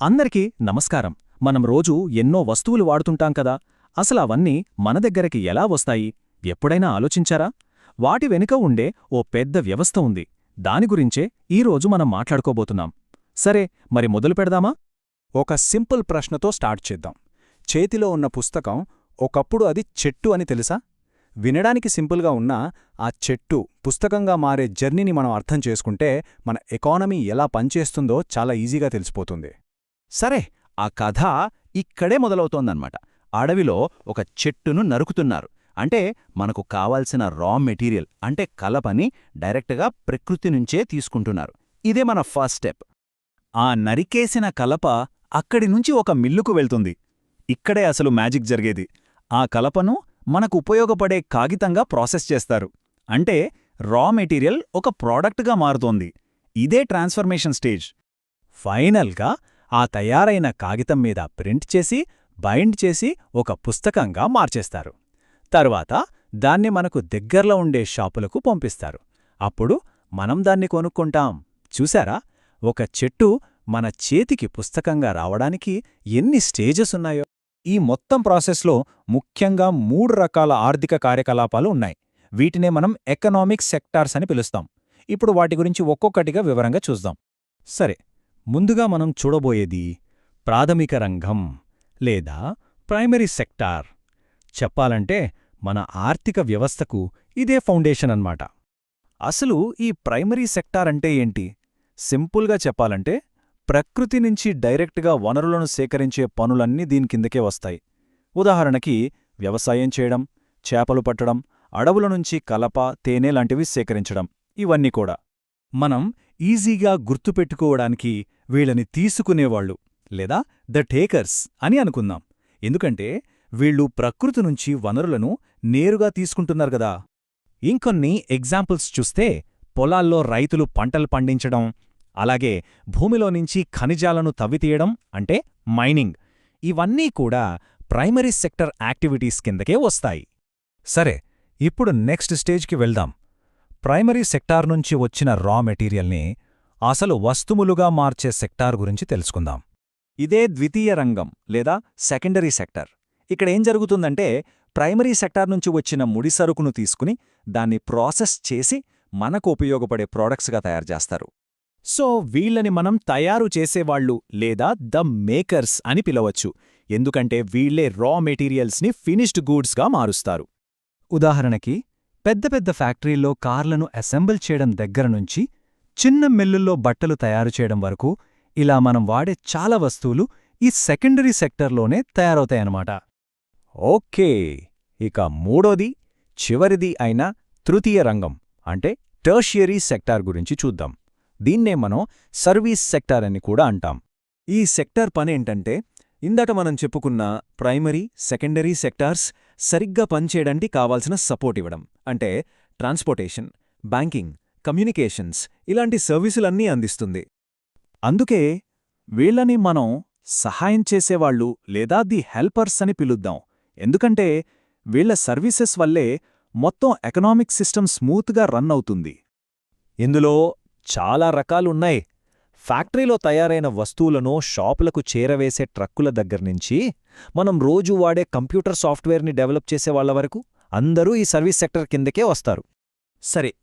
అందరికీ నమస్కారం. మనం రోజూ ఎన్నో వస్తువులు వాడుతుంటాం కదా అసలు అవన్నీ మన దగ్గరికి ఎలా వస్తాయి? ఎప్పుడైనా ఆలోచించారా? వాటి వెనుక ఉండే ఓ పెద్ద వ్యవస్థ ఉంది. దాని గురించే ఈరోజు మనం మాట్లాడుకోబోతున్నాం. సరే మరి మొదలు పెడదామా? ఒక సింపుల్ ప్రశ్నతో స్టార్ట్ చేద్దాం. చేతిలో ఉన్న పుస్తకం ఒకప్పుడు అది చెట్టు అని తెలుసా? వినడానికి సింపుల్గా ఉన్నా ఆ చెట్టు పుస్తకంగా మారే జర్నీని మనం అర్థం చేసుకుంటే మన ఎకానమీ ఎలా పనిచేస్తుందో చాలా ఈజీగా తెలిసిపోతుంది. సరే ఆ కథ ఇక్కడే మొదలవుతోందన్నమాట. అడవిలో ఒక చెట్టును నరుకుతున్నారు. అంటే మనకు కావాల్సిన రా మెటీరియల్ అంటే కలపని డైరెక్ట్గా ప్రకృతి నుంచే తీసుకుంటున్నారు. ఇదే మన ఫస్ట్ స్టెప్. ఆ నరికేసిన కలప అక్కడి నుంచి ఒక మిల్లుకు వెళ్తుంది. ఇక్కడే అసలు మ్యాజిక్ జరిగేది. ఆ కలపను మనకు ఉపయోగపడే కాగితంగా ప్రాసెస్ చేస్తారు. అంటే రా మెటీరియల్ ఒక ప్రోడక్ట్గా మారుతోంది. ఇదే ట్రాన్స్ఫర్మేషన్ స్టేజ్. ఫైనల్గా ఆ తయారైన కాగితం మీద ప్రింట్ చేసి బైండ్ చేసి ఒక పుస్తకంగా మార్చేస్తారు. తరువాత దాన్ని మనకు దగ్గర్లో ఉండే షాపులకు పంపిస్తారు. అప్పుడు మనం దాన్ని కొనుక్కుంటాం. చూశారా? ఒక చెట్టు మన చేతికి పుస్తకంగా రావడానికి ఎన్ని స్టేజెస్ ఉన్నాయో. ఈ మొత్తం ప్రాసెస్లో ముఖ్యంగా మూడు రకాల ఆర్థిక కార్యకలాపాలు ఉన్నాయి. వీటినే మనం ఎకనామిక్ సెక్టార్స్ అని పిలుస్తాం. ఇప్పుడు వాటి గురించి ఒక్కొక్కటిగా వివరంగా చూద్దాం. సరే ముందుగా మనం చూడబోయేది ప్రాథమిక రంగం లేదా ప్రైమరీ సెక్టార్. చెప్పాలంటే మన ఆర్థిక వ్యవస్థకు ఇదే ఫౌండేషన్ అన్నమాట. అసలు ఈ ప్రైమరీ సెక్టార్ అంటే ఏంటి? సింపుల్గా చెప్పాలంటే ప్రకృతి నుంచి డైరెక్ట్గా వనరులను సేకరించే పనులన్నీ దీని కిందకే వస్తాయి. ఉదాహరణకి వ్యవసాయం చేయడం చేపలు పట్టడం అడవుల నుంచి కలప తేనె లాంటివి సేకరించడం ఇవన్నీ కూడా. మనం ఈజీగా గుర్తుపెట్టుకోవడానికి వీళ్ళని తీసుకునేవాళ్ళు లేదా ద టేకర్స్ అని అనుకుందాం. ఎందుకంటే వీళ్ళు ప్రకృతి నుంచి వనరులను నేరుగా తీసుకుంటున్నారు గదా ఇంకొన్ని ఎగ్జాంపుల్స్ చూస్తే పొలాల్లో రైతులు పంటలు పండించడం అలాగే భూమిలో నుంచి ఖనిజాలను తవ్వితీయడం అంటే మైనింగ్. ఇవన్నీ కూడా ప్రైమరీ సెక్టర్ యాక్టివిటీస్ కిందకే వస్తాయి. సరే ఇప్పుడు నెక్స్ట్ స్టేజ్కి వెళ్దాం. ప్రైమరీ సెక్టార్ నుంచి వచ్చిన రా మెటీరియల్ని అసలు వస్తుములుగా మార్చే సెక్టార్ గురించి తెలుసుకుందాం. ఇదే ద్వితీయ రంగం లేదా సెకండరీ సెక్టర్. ఇక్కడేం జరుగుతుందంటే ప్రైమరీ సెక్టార్ నుంచి వచ్చిన ముడి సరుకును తీసుకుని దాన్ని ప్రాసెస్ చేసి మనకు ఉపయోగపడే ప్రోడక్ట్స్గా తయారు చేస్తారు. సో వీళ్ళని మనం తయారు చేసేవాళ్ళు లేదా ద మేకర్స్ అని పిలవచ్చు. ఎందుకంటే వీళ్ళే రా మెటీరియల్స్ని ఫినిష్డ్ గూడ్స్గా మారుస్తారు. ఉదాహరణకి పెద్ద పెద్ద ఫ్యాక్టరీల్లో కార్లను అసెంబుల్ చేయడం దగ్గర నుంచి చిన్న మిల్లుల్లో బట్టలు తయారు చేయడం వరకు ఇలా మనం వాడే చాలా వస్తువులు ఈ సెకండరీ సెక్టర్లోనే తయారవుతాయన్నమాట. ఓకే ఇక మూడోది చివరిది అయిన తృతీయ రంగం అంటే టర్షియరీ సెక్టార్ గురించి చూద్దాం. దీన్నే మనం సర్వీస్ సెక్టార్ అని కూడా అంటాం. ఈ సెక్టార్ పనేంటంటే ఇందాక మనం చెప్పుకున్న ప్రైమరీ సెకండరీ సెక్టార్స్ సరిగ్గా పనిచేయడానికి కావాల్సిన సపోర్ట్ ఇవ్వడం. అంటే ట్రాన్స్పోర్టేషన్ బ్యాంకింగ్ కమ్యూనికేషన్స్ ఇలాంటి సర్వీసులన్నీ అందిస్తుంది. అందుకే వీళ్ళని మనం సహాయం చేసేవాళ్ళు లేదా ది హెల్పర్స్ అని పిలుద్దాం. ఎందుకంటే వీళ్ళ సర్వీసెస్ వల్లే మొత్తం ఎకనామిక్ సిస్టమ్ స్మూత్గా రన్ అవుతుంది. ఇందులో చాలా రకాలున్నాయి. ఫ్యాక్టరీలో తయారైన వస్తువులను షాపులకు చేరవేసే ట్రక్కుల దగ్గర్నుంచి మనం రోజూ వాడే కంప్యూటర్ సాఫ్ట్వేర్ని డెవలప్ చేసే వాళ్ళ వరకు అందరూ ఈ సర్వీస్ సెక్టర్ కిందకే వస్తారు. సరే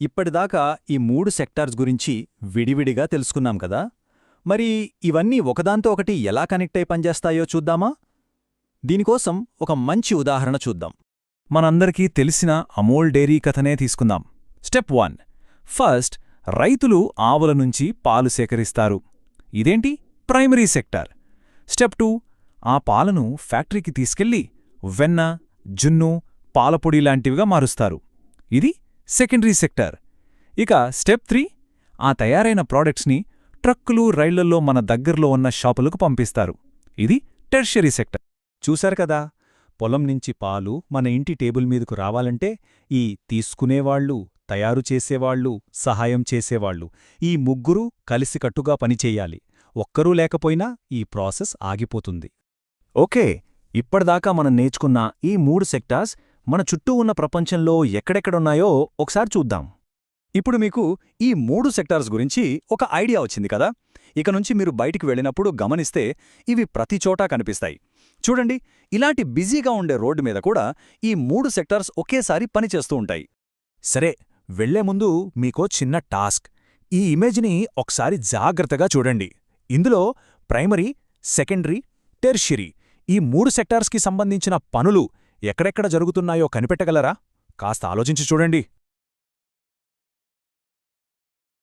ఇప్పటిదాకా ఈ మూడు సెక్టార్స్ గురించి విడివిడిగా తెలుసుకున్నాం కదా? మరి ఇవన్నీ ఒకదాంతో ఒకటి ఎలా కనెక్ట్ అయి పనిచేస్తాయో చూద్దామా? దీనికోసం ఒక మంచి ఉదాహరణ చూద్దాం. మనందరికీ తెలిసిన అమోల్ డైరీ కథనే తీసుకుందాం. Step one. ఫస్ట్ రైతులు ఆవుల నుంచి పాలు సేకరిస్తారు. ఇదేంటి? Primary sector. స్టెప్ టూ ఆ పాలను ఫ్యాక్టరీకి తీసుకెళ్ళి వెన్న జున్ను పాలపొడి లాంటివిగా మారుస్తారు. ఇది సెకండరీ సెక్టార్. ఇక స్టెప్ త్రీ ఆ తయారైన ప్రాడక్ట్స్ని ట్రక్కులు రైళ్ళల్లో మన దగ్గర్లో ఉన్న షాపులకు పంపిస్తారు. ఇది టెర్షరీ సెక్టర్. చూశారు కదా? పొలం నుంచి పాలు మన ఇంటి టేబుల్ మీదకు రావాలంటే ఈ తీసుకునేవాళ్ళు తయారు చేసేవాళ్ళు సహాయం చేసేవాళ్ళు ఈ ముగ్గురూ కలిసికట్టుగా పనిచేయాలి ఒక్కరూ లేకపోయినా ఈ ప్రాసెస్ ఆగిపోతుంది. ఓకే ఇప్పటిదాకా మనం నేర్చుకున్న ఈ మూడు సెక్టార్స్ మన చుట్టూ ఉన్న ప్రపంచంలో ఎక్కడెక్కడున్నాయో ఒకసారి చూద్దాం. ఇప్పుడు మీకు ఈ మూడు సెక్టార్స్ గురించి ఒక ఐడియా వచ్చింది కదా? ఇక నుంచి మీరు బయటికి వెళ్ళినప్పుడు గమనిస్తే ఇవి ప్రతి చోటా కనిపిస్తాయి. చూడండి ఇలాంటి బిజీగా ఉండే రోడ్డు మీద కూడా ఈ మూడు సెక్టార్స్ ఒకేసారి పనిచేస్తూ ఉంటాయి. సరే వెళ్ళే ముందు మీకో చిన్న టాస్క్. ఈ ఇమేజ్ని ఒకసారి జాగ్రత్తగా చూడండి. ఇందులో ప్రైమరీ సెకండరీ టెర్షిరీ ఈ మూడు సెక్టార్స్కి సంబంధించిన పనులు ఎక్కడెక్కడ జరుగుతున్నాయో కనిపెట్టగలరా? కాస్త ఆలోచించి చూడండి.